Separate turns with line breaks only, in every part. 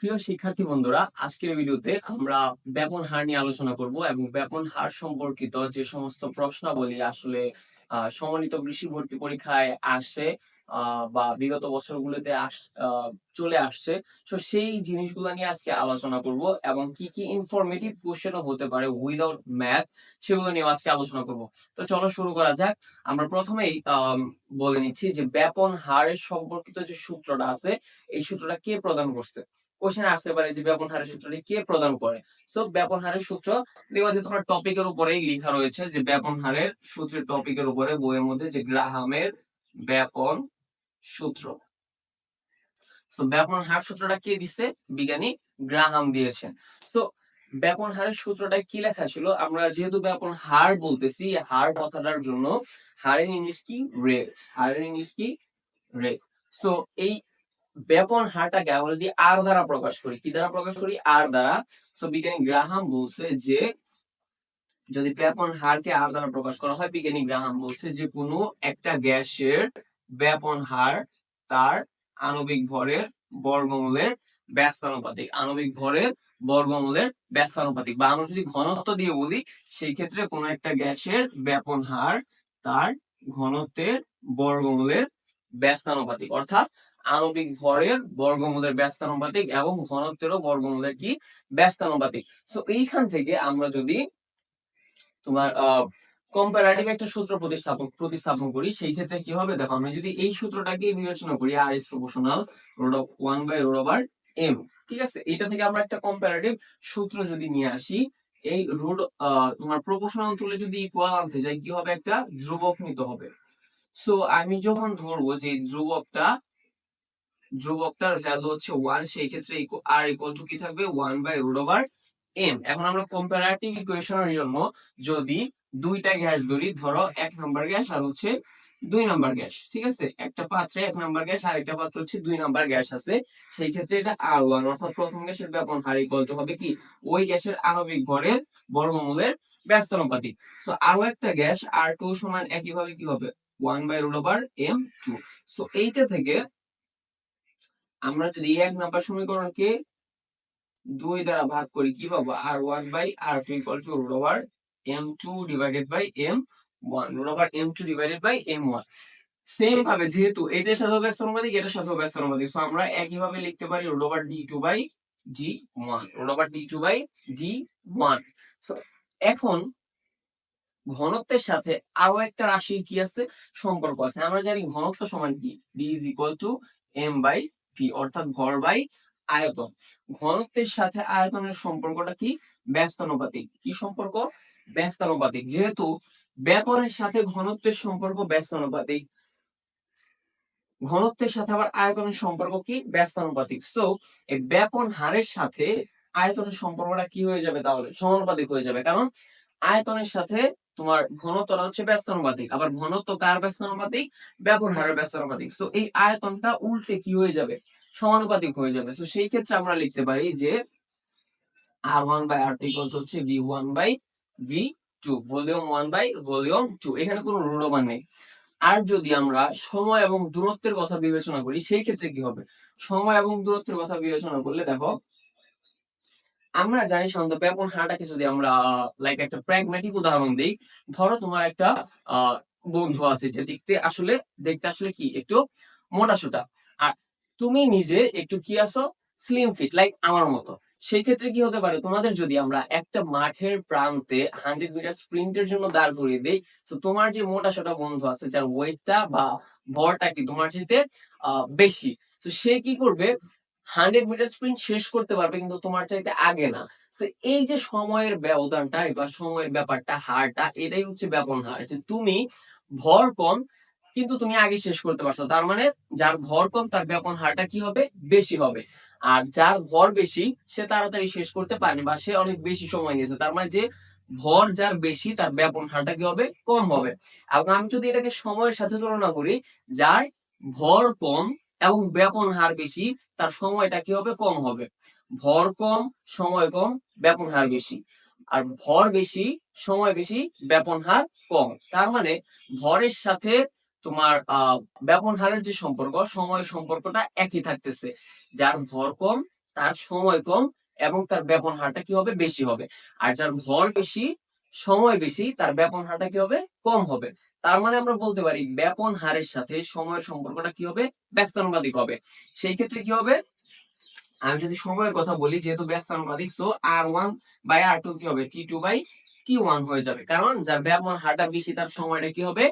প্রিয় শিক্ষার্থী বন্ধুরা, আজকের ভিডিওতে আমরা ব্যাপন হার নিয়ে আলোচনা করব এবং ব্যাপন হার সম্পর্কিত যে সমস্ত প্রশ্নাবলী আসলে সমন্বিত কৃষি ভর্তি পরীক্ষায় আসে বা বিগত বছরগুলোতে চলে আসছে। তো সেই জিনিসগুলো নিয়ে আজকে আলোচনা করব এবং কি কি ইনফরমেটিভ কোশ্চেনও হতে পারে উইদাউট ম্যাথ সেগুলো নিয়ে আজকে আলোচনা করব। তো চলো শুরু করা যাক। আমরা প্রথমেই বলে নিচ্ছি যে ব্যাপন হারের সম্পর্কিত যে সূত্রটা আছে, এই সূত্রটা কে প্রদান করছে? কোশ্চেনে আসতে পারে যে ব্যাপন হারের সূত্রটি কে প্রদান করে। সো ব্যাপন হারের সূত্র দেখবা যে তোমার টপিকের উপরেই লেখা রয়েছে যে ব্যাপন হারের সূত্রের টপিকের উপরে বইয়ের মধ্যে যে গ্রাহামের ব্যাপন সূত্র। সো ব্যাপন হার সূত্রটা কে দিছে? বিজ্ঞানী গ্রাহাম দিয়েছেন। সো ব্যাপন হারের সূত্রটা কি লেখা ছিল? আমরা যেহেতু ব্যাপন হার বলতেছি হার কথাটার জন্য হারের ইংলিশ কি? রেট। হারের ইংলিশ কি? রেট। সো এই ব্যাপন হারটাকে আমরা যদি আর দ্বারা প্রকাশ করি, কি দ্বারা প্রকাশ করি? আর দ্বারা। সো বিজ্ঞানী গ্রাহাম বলছে যে, যদি ব্যাপন হারকে আর দ্বারা প্রকাশ করা হয়, বিজ্ঞানী গ্রাহাম বলছে যে, কোনো একটা গ্যাসের ব্যাপন হার তার আণবিক ভরের বর্গমূলের ব্যস্তানুপাতিক। আণবিক ভরের বর্গমূলের ব্যস্তানুপাতিক। বা আমরা যদি ঘনত্ব দিয়ে বলি, সেই ক্ষেত্রে কোনো একটা গ্যাসের ব্যাপন হার তার ঘনত্বের বর্গমূলের ব্যস্তানুপাতিক। অর্থাৎ আণবিক ভরের বর্গমূলের ব্যস্তানুপাতিক এবং ঘনত্বেরও বর্গমূলের কি? ব্যস্তানুপাতিক। সো এইখান থেকে আমরা যদি তোমার আহ কম্পারেটিভ একটা সূত্র প্রতিস্থাপন প্রতিস্থাপন করি, সেই ক্ষেত্রে কি হবে? দেখো, আমি যদি এই সূত্রটাকে বিবেচনা করি R is proportional root of one by root over M ঠিক আছে? এটা থেকে আমরা একটা কম্পারেটিভ সূত্র যদি নিয়ে আসি, এই রুট তোমার প্রপোর্শনাল তুলে যদি ইকুয়াল আনতে যাই, কি হবে? একটা ধ্রুবক নিতে হবে। সো আমি যখন ধরবো যে ধ্রুবকটা ধ্রুবকটার ভ্যালু হচ্ছে ওয়ান সেই ক্ষেত্রে আর ইকুয়াল টু কি থাকবে? One by root over M এখন আমরা কম্পারেটিভ ইকুয়েশনের জন্য যদি দুইটা গ্যাস ধরি, ধরো এক নাম্বার গ্যাস আর হচ্ছে দুই নাম্বার গ্যাস, ঠিক আছে? একটা পাত্রে এক নাম্বার গ্যাস আর একটা পাত্র হচ্ছে দুই নাম্বার গ্যাস আছে। সেই ক্ষেত্রে এটা আর ওয়ান অর্থাৎ প্রথম গ্যাসের ব্যাপন হার ইকুয়াল টু হবে কি? ওই গ্যাসের আণবিক ভরের বর্গমূলের ব্যস্তানুপাতিক। সো আরও একটা গ্যাস আর টু সমান একইভাবে কি হবে? One by root over M two so এইটা থেকে আমরা যদি এক নাম্বার সমীকরণকে দুই দ্বারা ভাগ করি, কি পাবো? R one by R two equal to root over M two divided by M one root over M two divided by M one same ভাবে যেহেতু এটার সাথে ব্যস্তানুপাতিক এটার সাথে ব্যস্তানুপাতিক সো আমরা একই ভাবে লিখতে পারি root over D two by D one root over D two by D one so এখন ঘনত্বের সাথে আরও একটা রাশির কি আছে? সম্পর্ক আছে। আমরা জানি ঘনত্ব সমান কি? D is equal to M by P অর্থাৎ ভর বাই আয়তন। ঘনত্বের সাথে আয়তনের সম্পর্কটা কি? ব্যস্তানুপাতিক। কি সম্পর্ক? ব্যস্তানুপাতিক। যেহেতু ব্যাপনের সাথে ঘনত্বের সম্পর্ক ব্যস্তানুপাতিক, ঘনত্বের সাথে আবার আয়তনের সম্পর্ক কি? ব্যস্তানুপাতিক। সো এই ব্যাপন হারের সাথে আয়তনের সম্পর্কটা কি হয়ে যাবে? তাহলে সমানুপাতিক হয়ে যাবে। কারণ আয়তনের সাথে তোমার ঘনত্বটা হচ্ছে ব্যস্তানুপাতিক, আবার ঘনত্ব কার ব্যস্তানুপাতিক? ব্যাপন হারের ব্যস্তানুপাতিক। সো এই আয়তনটা উল্টে কি হয়ে যাবে? সমানুপাতিক হয়ে যাবে। তো সেই ক্ষেত্রে আমরা লিখতে পারি যে R one by R two equal হচ্ছে V one by V two volume one by volume two এখানে কোনো রূঢ়মান নেই। আর যদি আমরা সময় এবং দূরত্বের কথা বিবেচনা করি, সেই ক্ষেত্রে কি হবে? সময় এবং দূরত্বের কথা বিবেচনা করলে দেখো আমরা জানি সাধারণত ব্যাপন যদি আমরা লাইক একটা প্র্যাগম্যাটিক উদাহরণ দিই, ধরো তোমার একটা বন্ধু আছে যে দেখতে আসলে দেখতে আসলে কি? একটু মোটা সোটা। আর তুমি নিজে একটু কি আছো? স্লিম ফিট লাইক আমার মতো। সেই ক্ষেত্রে কি হতে পারে? তোমাদের যদি আমরা একটা মাঠের প্রান্তে হান্ড্রেড মিটার স্প্রিন্টের জন্য দাঁড় করিয়ে দেই তো তোমার যে মোটা সোটা বন্ধু আছে, যার ওয়েটটা বা ভরটা কি তোমার চাইতে বেশি তো সে কি করবে? হান্ড্রেড মিটার স্প্রিন্ট শেষ করতে পারবে, কিন্তু তোমার চাইতে আগে না। এই যে সময়ের ব্যবধানটা বা সময়ের ব্যাপারটা, হারটা, এটাই হচ্ছে ব্যাপন হার। যে তুমি ভর কম, কিন্তু তুমি আগে শেষ করতে পারছ। তার মানে যার ভর কম, তার ব্যাপন হারটা কি হবে? বেশি হবে। আর যার ভর বেশি, সে তাড়াতাড়ি শেষ করতে পারেনি বা সে অনেক বেশি সময় নিয়েছে। তার মানে যে ভর যার বেশি, তার ব্যাপন হারটা কি হবে? কম হবে। এবং আমি যদি এটাকে সময়ের সাথে তুলনা করি, যার ভর কম এবং ব্যাপন হার বেশি, তার সময়টা কি হবে? কম হবে। ভর কম, সময় কম, ব্যাপন হার বেশি। আর ভর বেশি, সময় বেশি, ব্যাপন হার কম। তার মানে ভরের সাথে তোমার ব্যাপন হারের যে সম্পর্ক, সময় সম্পর্কটা একই থাকতেছে। যার ভর কম, তার সময় কম এবং তার ব্যাপন হারটা কি হবে? বেশি হবে। আর যার ভর বেশি সময় বেশি, তার ব্যাপন হারটা কি হবে? কম হবে। তার মানে আমরা বলতে পারি ব্যাপন হারের সাথে সময়ের সম্পর্কটা কি হবে? ব্যস্তানুপাতিক হবে। সেই ক্ষেত্রে কি হবে? আমি যদি সময়ের কথা বলি, যেহেতু ব্যস্তানুপাতিক so R one by R two কি হবে? T two by T one হয়ে যাবে। কারণ যার ব্যাপন হারটা বেশি, তার সময়টা কি হবে?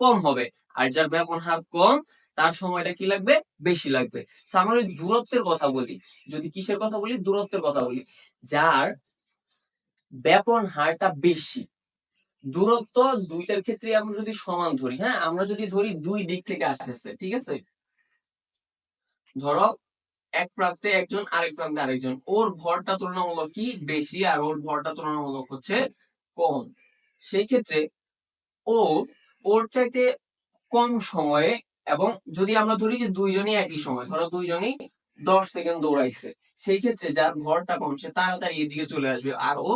কম হবে। আর যার ব্যাপন হার কম, তার সময়টা কি লাগবে? বেশি লাগবে। আমরা দূরত্বের কথা বলি, যদি কিসের কথা বলি? দূরত্বের কথা বলি। যার ব্যাপন হারটা বেশি। দূরত্ব দুইটার ক্ষেত্রে আমরা যদি সমান ধরি হ্যাঁ? আমরা যদি ধরি দুই দিক থেকে আসতেছে, ঠিক আছে? ধরো, এক প্রান্তে একজন, আরেক প্রান্তে আরেকজন। ওর ভরটা তুলনামূলক কি? বেশি, আর ওর ভরটা তুলনামূলক হচ্ছে কম। সেই ক্ষেত্রে ও, ওর চাইতে কম সময়ে, এবং যদি আমরা ধরি যে দুইজনই একই সময়, ধরো দুইজনই দশ সেকেন্ড দৌড়াইছে। সেই ক্ষেত্রে যার ভরটা কম সে তাড়াতাড়ি এদিকে চলে আসবে। আর ও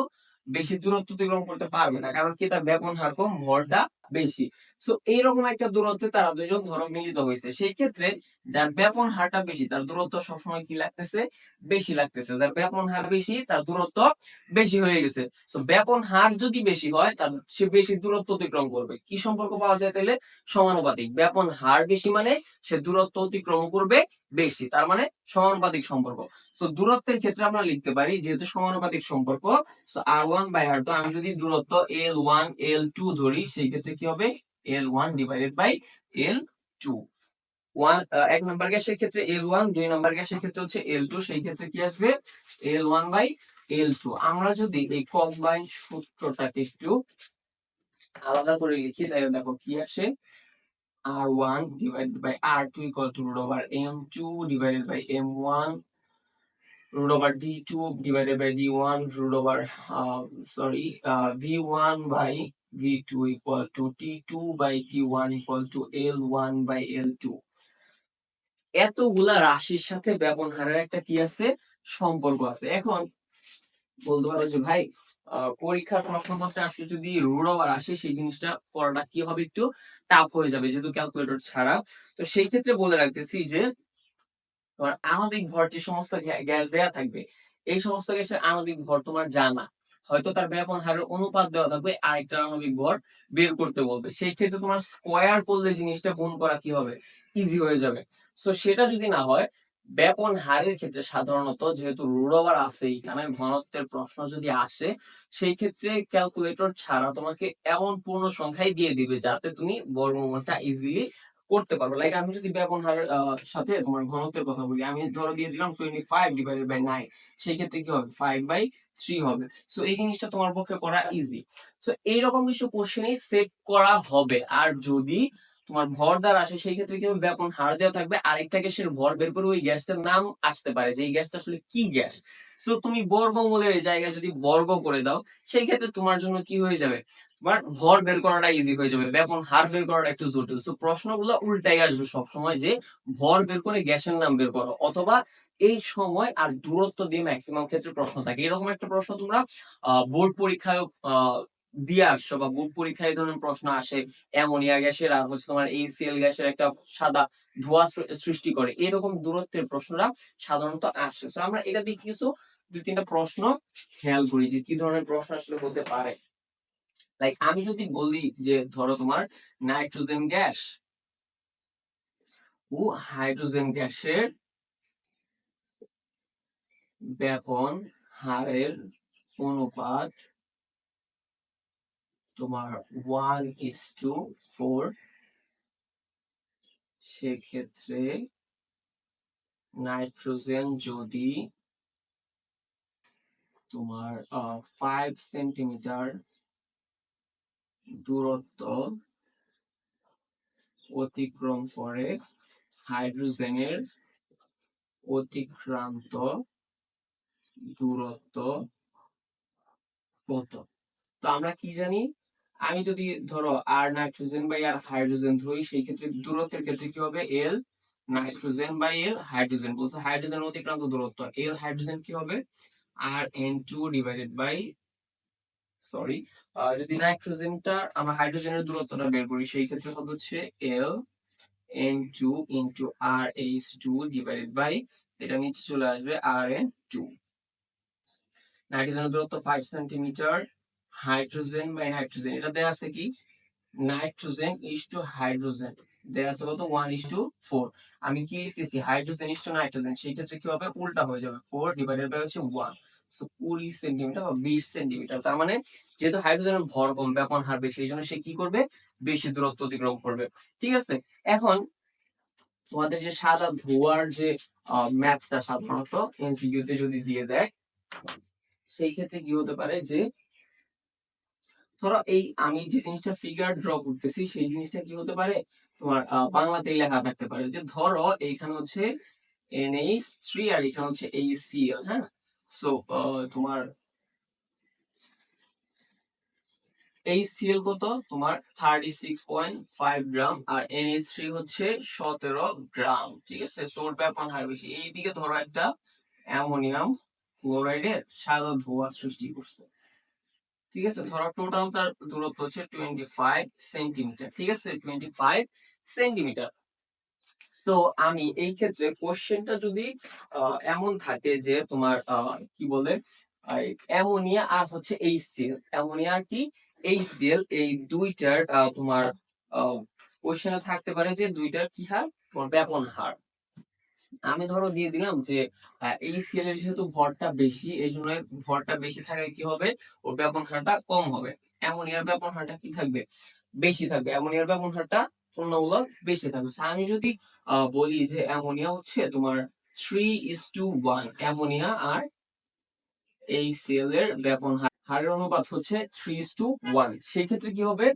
বেশি দূরত্ব অতিক্রম করতে পারবে না, কারণ কি তার ব্যাপন হার কম ভরটা বেশি। সো এইরকম একটা দূরত্বে তারা দুজন ধরো মিলিত হয়েছে। সেই ক্ষেত্রে যার ব্যাপন হারটা বেশি, তার দূরত্ব সবসময় কি লাগতেছে? বেশি লাগতেছে। যার ব্যাপন হার বেশি, তার দূরত্ব বেশি হয়ে গেছে। সো ব্যাপন হার যদি বেশি হয়, তার সে বেশি দূরত্ব অতিক্রম করবে। কি সম্পর্ক পাওয়া যায় তাহলে? সমানুপাতিক। ব্যাপন হার বেশি মানে সে দূরত্ব অতিক্রম করবে বেশি, তার মানে সমানুপাতিক সম্পর্ক। সো দূরত্বের ক্ষেত্রে আমরা লিখতে পারি, যেহেতু সমানুপাতিক সম্পর্ক so R one by R two আমি যদি দূরত্ব এল ওয়ান এল টু ধরি, সেই ক্ষেত্রে কি হবে? L one divided by L two one এক নম্বর গ্যাসের ক্ষেত্রে এল ওয়ান দুই নম্বর গ্যাসের ক্ষেত্রে হচ্ছে এল টু সেই ক্ষেত্রে কি আসবে? L one by L two আমরা যদি এই কম্বাইন সূত্রটাকে একটু আলাদা করে লিখি তাহলে দেখো কি আসে? R one divided by R two equal to root over M two divided by M one root over d2 divided by d1 root over uh, sorry uh, v1 by v2 equal to t2 by t1 equal to l1 by l2 এতগুলা রাশির সাথে ব্যবহারের একটা কি আছে? সম্পর্ক আছে। এখন বলতে পারো যে ভাই পরীক্ষার প্রশ্নপত্রে আসলে যদি রুট ওভার আসে সেই জিনিসটা করাটা কি হবে একটু টাফ হয়ে যাবে যেহেতু ক্যালকুলেটর ছাড়া। তো সেই ক্ষেত্রে বলে রাখতেছি যে, তোমার আণবিক ভর যে সমস্ত গ্যাস দেয়া থাকবে। এই সমস্ত গ্যাসের আণবিক ভর তোমার জানা। হয়তো তার ব্যাপন হারের অনুপাত দেওয়া থাকবে আরেকটা আণবিক ভর বের করতে বলবে। সেই ক্ষেত্রে তোমার স্কোয়ার করলে জিনিসটা গুণ করা কি হবে? ইজি হয়ে যাবে। সো সেটা যদি না হয়, ব্যাপন হারের ক্ষেত্রে সাধারণত যেহেতু রুট আছে, এখানে ঘনত্বের প্রশ্ন যদি আসে, সেই ক্ষেত্রে ক্যালকুলেটর ছাড়া তোমাকে এমন পূর্ণ সংখ্যাই দিয়ে দিবে যাতে তুমি বর্গমূলটা ইজিলি করতে পারব। লাইক আমি যদি ব্যাকন আহ, সাথে তোমার ঘনত্বের কথা বলি আমি ধরো দিয়ে দিলাম twenty five divided by nine সেই ক্ষেত্রে কি হবে? ফাইভ বাই থ্রি হবে। সো এই জিনিসটা তোমার পক্ষে করা ইজি সো এইরকম কিছু কোশ্চেনে সেভ করা হবে। আর যদি তোমার ভর দ্বার আসে, সেই ক্ষেত্রে কি হবে ব্যাপন হার দেওয়া থাকবে। আরেকটা গ্যাসের ভর বের করে ওই গ্যাসটার নাম আসতে পারে, যে এই গ্যাসটা আসলে কি গ্যাস? সো তুমি বর্গমূলের এই জায়গায় যদি বর্গ করে দাও, সেই ক্ষেত্রে তোমার জন্য কি হয়ে যাবে? তোমার ভর বের করাটা ইজি হয়ে যাবে, ব্যাপন হার বের করাটা একটু জটিল। সো প্রশ্নগুলো উল্টাই আসবে সবসময় যে ভর বের করে গ্যাসের নাম বের করো, অথবা এই সময় আর দূরত্ব দিয়ে ম্যাক্সিমাম ক্ষেত্রে প্রশ্ন থাকে। এরকম একটা প্রশ্ন তোমরা বোর্ড পরীক্ষায় দিয়ে আসছো বা বোর্ড পরীক্ষায় এই ধরনের প্রশ্ন আসে, অ্যামোনিয়া গ্যাসের আর হচ্ছে তোমার এইচসিএল গ্যাসের একটা সাদা ধোঁয়া সৃষ্টি করে। এরকম দূরত্বের প্রশ্নটা সাধারণত আসে। তো আমরা এটা দিয়ে কিছু দুই তিনটা প্রশ্ন খেয়াল করি যে কি ধরনের প্রশ্ন আসলে হতে পারে। লাইক আমি যদি বলি যে ধরো তোমার নাইট্রোজেন গ্যাস, ও হাইড্রোজেন গ্যাসের ব্যাপন হারের অনুপাত তোমার ওয়ান ইস টু ফোর সেক্ষেত্রে নাইট্রোজেন যদি তোমার ফাইভ সেন্টিমিটার দূরত্ব অতিক্রম করে হাইড্রোজেনের অতিক্রান্ত দূরত্ব কত? তো আমরা কি জানি? আমি যদি ধরো R nitrogen by R hydrogen ধরি, সেই ক্ষেত্রে দূরত্বের ক্ষেত্রে কি হবে? L nitrogen by L hydrogen বলছে। হাইড্রোজেন অতিক্রান্ত দূরত্ব। এল হাইড্রোজেন কি হবে? R N two divided by sorry যদি নাইট্রোজেনটা, আমরা হাইড্রোজেনের দূরত্বটা বের করি, সেই ক্ষেত্রে হবে হচ্ছে L N two into R H two divided by এটা নিচে চলে আসবে আর এন টু নাইট্রোজেনের দূরত্ব five centimetre hydrogen by nitrogen, এটা দেওয়া আছে কি? নাইট্রোজেন ইস টু হাইড্রোজেন, দেয়া আছে কত? One is to four. আমি কি লিখতেছি? হাইড্রোজেন ইস টু নাইট্রোজেন সেই ক্ষেত্রে কি হবে? উল্টা হয়ে যাবে। ফোর ডিভাইডেড বাই হচ্ছে ওয়ান। সো কুড়ি সেন্টিমিটার বা বিশ সেন্টিমিটার তার মানে যেহেতু হাইড্রোজেনের ভর কম ব্যাপন হার বেশি, এই জন্য সে কি করবে? বেশি দূরত্ব অতিক্রম করবে। ঠিক আছে? এখন, তোমাদের যে সাদা ধোয়ার যে ম্যাথটা সাধারণত এমসিকিউ তে যদি দিয়ে দেয়, সেই ক্ষেত্রে কি হতে পারে যে ধরো এই আমি যে জিনিসটা ফিগার ড্র করতেছি, সেই জিনিসটা কি হতে পারে? তোমার বাংলাতেই লেখা থাকতে পারে যে ধরো এইখানে হচ্ছে এনএইচ থ্রি আর এখানে হচ্ছে এইচসিএল হ্যাঁ? সো তোমার এইচসিএল কত? তোমার thirty six point five gram আর এনএইচ থ্রি হচ্ছে সতেরো গ্রাম ঠিক আছে? সোর ব্যাপন হার বেশি। এইদিকে ধরো একটা অ্যামোনিয়াম ক্লোরাইডের সাদা ধোঁয়া সৃষ্টি করছে। ঠিক আছে? ধরো টোটাল তার দূরত্ব হচ্ছে টোয়েন্টি ফাইভ সেন্টিমিটার ঠিক আছে? টোয়েন্টি ফাইভ সেন্টিমিটার তো আমি এই ক্ষেত্রে কোশ্চেনটা যদি এমন থাকে যে তোমার কি বলে? অ্যামোনিয়া আর হচ্ছে এইচ এইচসিএল অ্যামোনিয়া আর কি? এইচসিএল এই দুইটার তোমার কোশ্চেনে থাকতে পারে যে দুইটার কি হার? তোমার ব্যাপন হার। আমি ধরো দিয়ে দিলাম যে এই স্কেলের যেহেতু ভরটা বেশি, এই জন্য ভরটা বেশি থাকায় কি হবে? ওর ব্যাপন হারটা কম হবে। অ্যামোনিয়ার ব্যাপন হারটা কি থাকবে? বেশি থাকবে। অ্যামোনিয়ার ব্যাপন হারটা তুলনামূলক বেশি থাকবে। আমি যদি বলি যে অ্যামোনিয়া হচ্ছে তোমার three is to one ammonia আর এই সেল এর ব্যাপন হার, হারের অনুপাত হচ্ছে থ্রি ইস টু ওয়ান সেই ক্ষেত্রে কি হবে?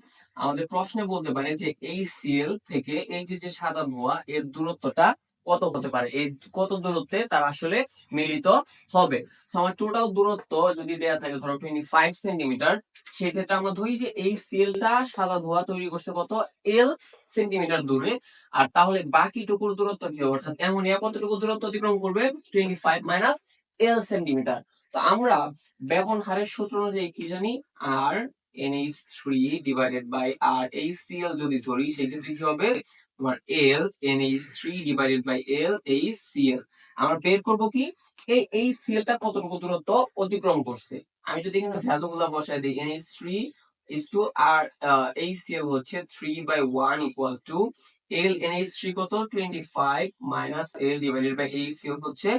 আমাদের প্রশ্নে বলতে পারে যে এই সেল থেকে এই যে যে সাদা ধোঁয়া, এর দূরত্বটা কত হতে পারে? এই কত দূরত্বে তার আসলে মিলিত হবে? আমার টোটাল দূরত্ব যদি দেয়া থাকে, ধরো টোয়েন্টি ফাইভ সেন্টিমিটার সেক্ষেত্রে আমরা ধরি যে এই সেলটা সাদা ধোঁয়া তৈরি করছে কত? এল সেন্টিমিটার দূরে। আর তাহলে বাকিটুকুর দূরত্ব কি হবে? অর্থাৎ অ্যামোনিয়া কতটুকু দূরত্ব অতিক্রম করবে? Twenty five minus L centimetre তো আমরা ব্যবন হারের সূত্র অনুযায়ী কি জানি? R NH three divided by R H Cl যদি ধরি, সেক্ষেত্রে কি হবে? আমার L N H three divided by L H Cl আমরা বের করব কি? এই এই সিএলটা কতটুকু দূরত্ব? অতিক্রম করছে। আমি যদি এখানে ভ্যালুগুলো বসাই দিই N H three is to R H Cl হচ্ছে three by one equal to L N H three কত? Twenty five minus L divided by H Cl হচ্ছে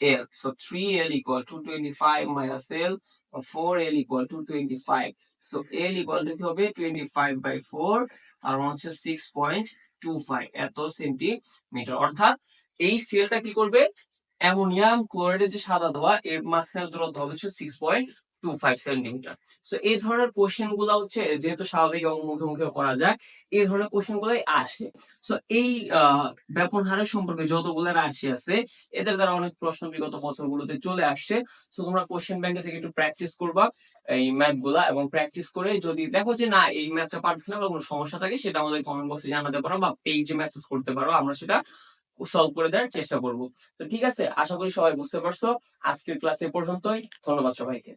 L. So 3L equal to 25 minus L or 4L equal to 25. So, L equal to কি হবে? 25 by 4 আর মানে হচ্ছে 6.5 two five centimetre অর্থাৎ এই সেলটা কি করবে? অ্যামোনিয়াম ক্লোরাইডের যে সাদা ধোয়া, এর মাঝখানে দূরত্ব হবে হচ্ছে six point two five centimetre so এই ধরনের কোশ্চেনগুলা হচ্ছে, যেহেতু স্বাভাবিক এবং মুখে মুখে করা যায়, এই ধরনের কোশ্চেন গুলাই আসে। সো এই ব্যাপন হারের সম্পর্কে যতগুলো রাশি আছে, এদের দ্বারা অনেক প্রশ্ন বিগত বছরগুলোতে চলে আসছে। তো তোমরা কোশ্চেন ব্যাংকে থেকে একটু প্র্যাকটিস করবা এই ম্যাথগুলা এবং প্র্যাকটিস করে যদি দেখো যে, না, এই ম্যাথটা পারছি না বা কোনো সমস্যা থাকে, সেটা আমাদের কমেন্ট বক্সে জানাতে পারো বা পেজে মেসেজ করতে পারো। আমরা সেটা সলভ করে দেওয়ার চেষ্টা করব। তো ঠিক আছে, আশা করি সবাই বুঝতে পারছ। আজকের ক্লাস এ পর্যন্তই। ধন্যবাদ সবাইকে।